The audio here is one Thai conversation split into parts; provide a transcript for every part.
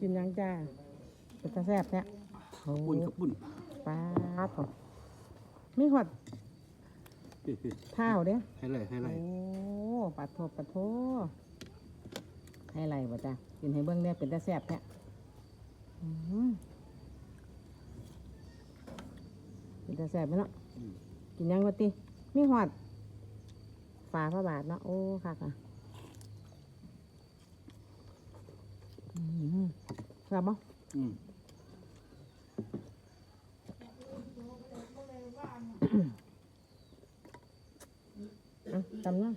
กินหยังจ้าเป็นตาแซ่บแท้โอ้ปุ่นกับปุ่นปลาถอดมีหอดพี่พี่เท้าเด้ให้ไรให้ไรโอ้ปลาโทปลาโทให้ไรบ่จ้ากินให้เบิ่งเนี่ยเป็นตาแซ่บแท้อื้อหือเป็นตาแซ่บไหมเนาะอืมกินหยังวะติมีหอดฝาพระบาทเนาะโอ้ค่ะค่ะอืม ครับบ่อืมอะจำเนาะ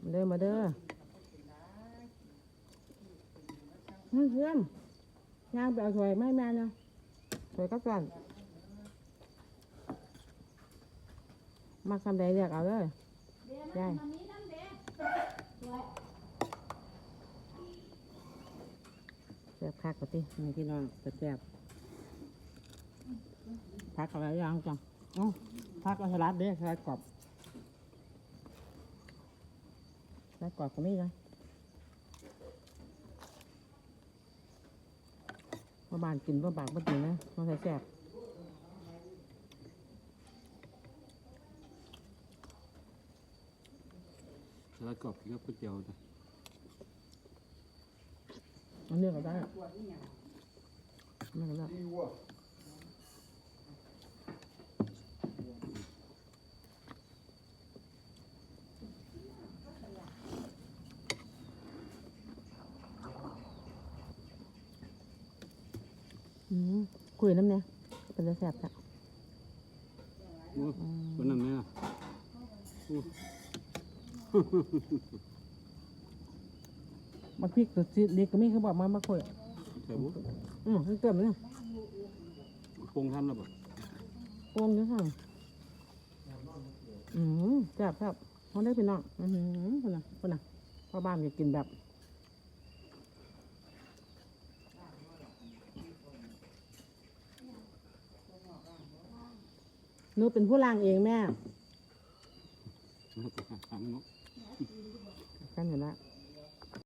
มาเด้อมาเด้อเฮ้ยเพื่อนย่างไปเอาถ้วยไม่แม่นะถ้วยก็ก่อนมาคำใดเรียกเอาเลยได้ แซ่บคักกว่าตินี่พี่น้องแซ่บพักอะไรยังจังอ๋อพักเอาสลัดเด้สลัดกรอบสลัดกรอบก็มีเลยว่าบานกินว่าบากบ่กินนะต้องใส่แซ่บสลัดกรอบกินกับก๋วยเตี๋ยวนะ มันเลือกก็ได้ไม่ก็ได้อืมคุยน้ำเนี่ยเป็นจะแสบจ้ะโอ้วันนั้นแม่โอ้ มาพริกตัวซีเด็กก็มีเขาบอกมามาคุยใส่บุอืมมันเกิดมันเนี่ยปรุงทำแล้วบ่โป่งอยู่ค่ะอืมแซ่บแซ่บเขาได้พี่น้องอือหือคนน่ะคนน่ะพ่อบ้านจะกินแบบหนูเป็นผู้ล่างเองแม่หันเนาะกันอยู่แล้ว